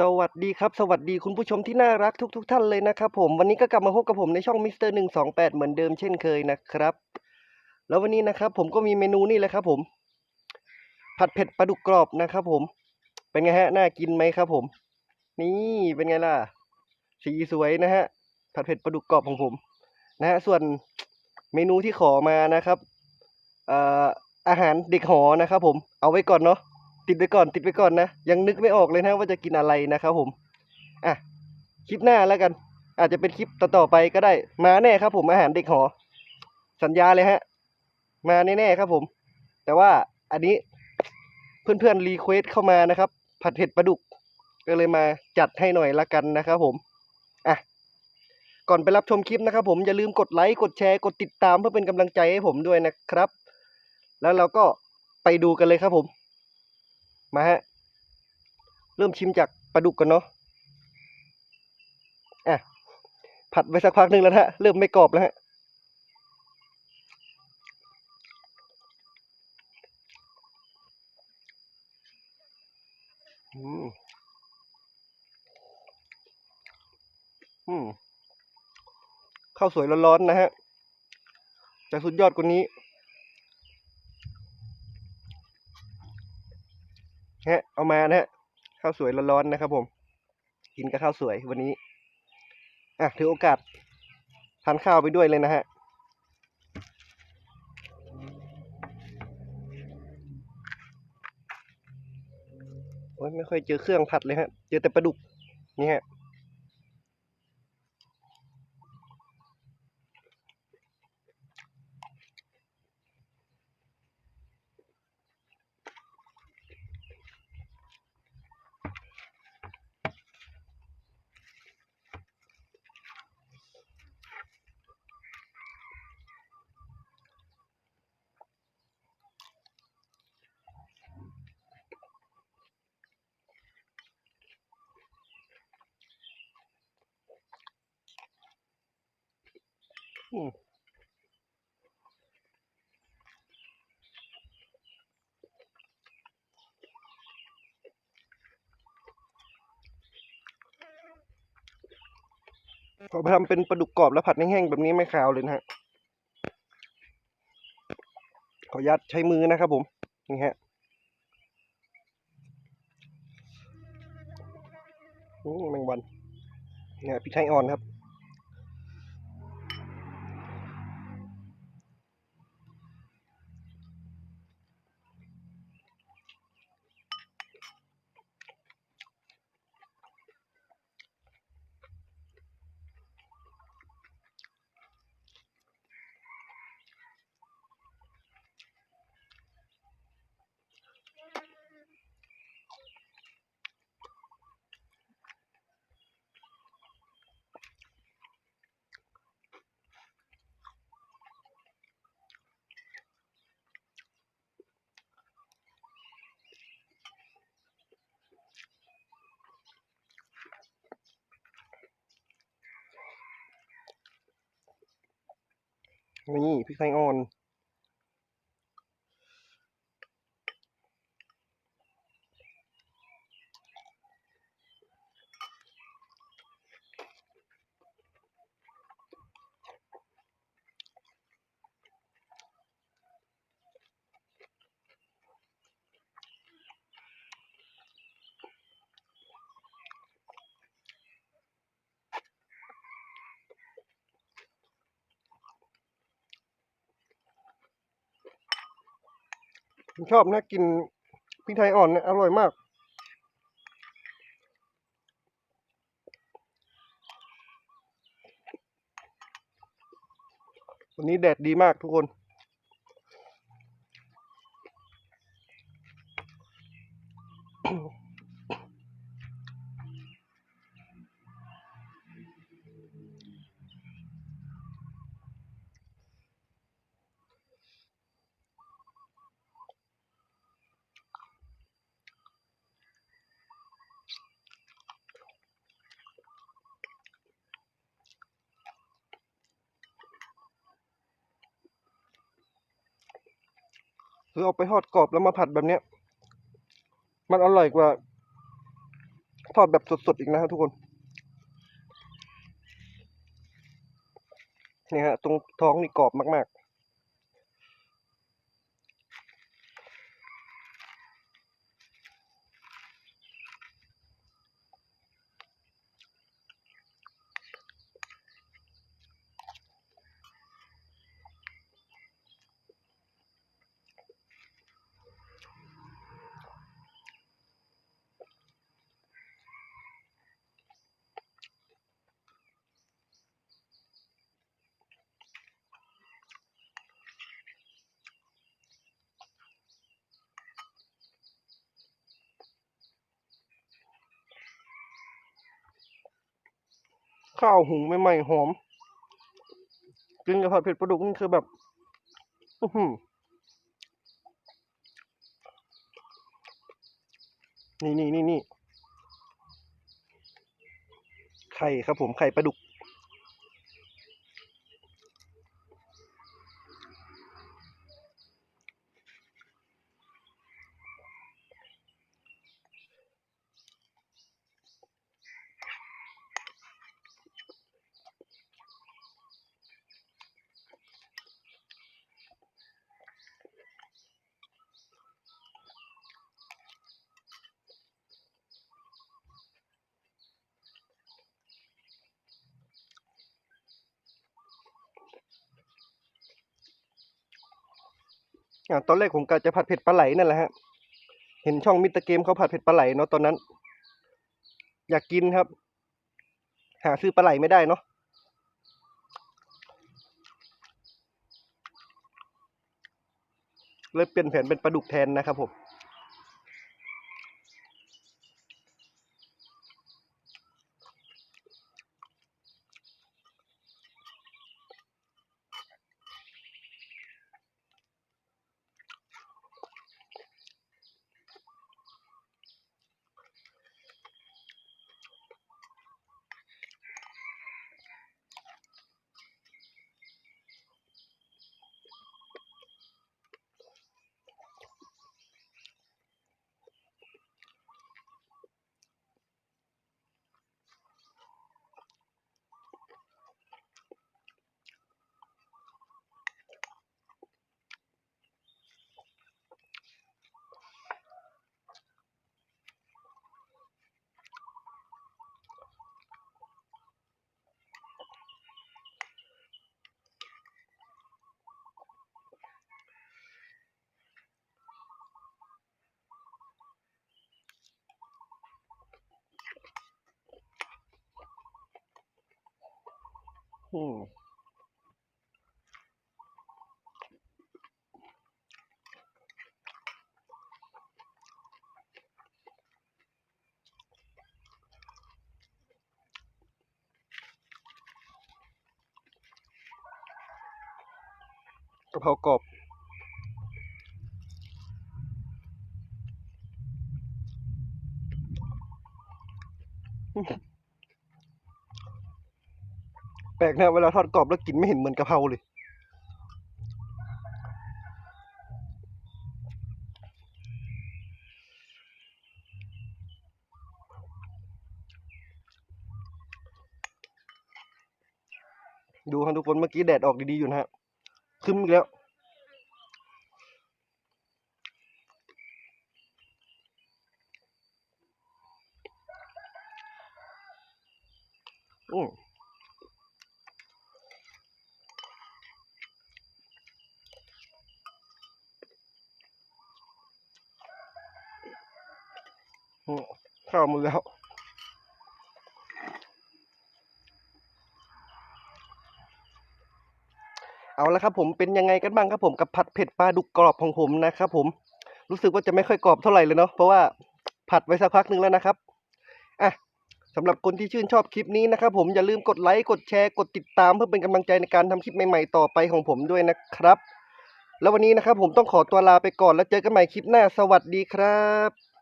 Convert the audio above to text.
สวัสดีครับ สวัสดีคุณผู้ชมที่น่ารักทุกๆท่านเลยนะครับผมวันนี้ก็กลับมาพบกับผมในช่องมิสเตอร์หนึ่งสองแปดเหมือนเดิมเช่นเคยนะครับ แล้ววันนี้นะครับ ผมก็มีเมนูนี่แหละครับ ผม ผัดเผ็ดปลาดุกกรอบนะครับ ผม เป็นไงฮะน่ากินไหมครับ ผม นี่เป็นไงล่ะ สีสวยนะฮะ ผัดเผ็ดปลาดุกกรอบของผม นะฮะส่วนเมนูที่ขอมานะครับเอ่ออาหารเด็กหอนะครับ ผม เอาไว้ก่อนเนาะ ติดไว้ก่อนติดไว้ก่อนนะ ยังนึกไม่ออกเลยนะว่าจะกินอะไรนะครับผม อะ คลิปหน้าแล้วกัน อาจจะเป็นคลิปต่อๆไปก็ได้ มาแน่ครับผมอาหารเด็กหอ สัญญาเลยฮะ มาแน่ๆครับผม แต่ว่าอันนี้เพื่อนๆรีเควสเข้ามานะครับ ผัดเผ็ดปลาดุก ก็เลยมาจัดให้หน่อยละกันนะครับผม อะ ก่อนไปรับชมคลิปนะครับผมอย่าลืมกดไลค์กดแชร์กดติดตามเพื่อเป็นกำลังใจให้ผมด้วยนะครับ แล้วเราก็ไปดูกันเลยครับผม มาฮะ เริ่มชิมจากปลาดุกกันเนาะอะผัดไปสักพักหนึ่งแล้วฮะ เริ่มไม่กรอบแล้วฮะอืมอืมข้าวสวยร้อนๆนะฮะ แต่สุดยอดกว่านี้ ฮะเอามานะฮะข้าวสวยร้อนๆนะครับ ผม กินกับข้าวสวยวันนี้อะถือโอกาสทานข้าวไปด้วยเลยนะฮะโอ้ยไม่ค่อยเจอเครื่องผัดเลยฮะ เจอแต่ปลาดุกนี่ฮะ พอทำเป็นปลาดุกกรอบแล้วผัดแห้งๆแบบนี้ไม่คาวเลยนะฮะ ขออนุญาตใช้มือนะครับผม นี่ฮะอืมแมงวัน เนี่ฮะพริกไทยอ่อนครับ นี่พริกไทยอ่อน ผมชอบนะกินพริกไทยอ่อนเนี่ยอร่อยมาก วันนี้แดดดีมากทุกคน คือเอาไปทอดกรอบแล้วมาผัดแบบเนี้ย มันอร่อยกว่า ทอดแบบสดๆอีกนะครับทุกคน นี่ฮะ ตรงท้องนี่กรอบมาก ๆ ข้าวหุงใหม่ๆหอม กินกับผัดเผ็ดปลาดุกนี่คือแบบอื้อหือนี่นี่นี่นี่ไข่ครับผมไข่ปลาดุก อ่าตอนแรกผมกะจะผัดเผ็ดปลาไหลนั่นแหละฮะ เห็นช่องมิตรเกมเขาผัดเผ็ดปลาไหลเนาะตอนนั้น อยากกินครับ หาซื้อปลาไหลไม่ได้เนาะเลยเปลี่ยนแผนเป็นปลาดุกแทนนะครับผม กะเพรากรอบแป ลกนะเวลาทอดกรอบแล้วกลิ่นไม่เห็นเหมือนกะเพราเลย ดูครับทุกคนเมื่อกี้แดดออกดีๆอยู่นะฮะคึ้มอีกแล้ว อืมอืม ข้าวหมดแล้วเอาละครับผมเป็นยังไงกันบ้างครับผมกับผัดเผ็ดปลาดุกกรอบของผมนะครับผมรู้สึกว่าจะไม่ค่อยกรอบเท่าไหร่เลยเนาะเพราะว่าผัดไว้สักพักหนึ่งแล้วนะครับอะสำหรับคนที่ชื่นชอบคลิปนี้นะครับผมอย่าลืมกดไลค์กดแชร์กดติดตามเพื่อเป็นกำลังใจในการทำคลิปใหม่ๆต่อไปของผมด้วยนะครับ แล้ววันนี้นะครับผมต้องขอตัวลาไปก่อนแล้วเจอกันใหม่คลิปหน้าสวัสดีครับ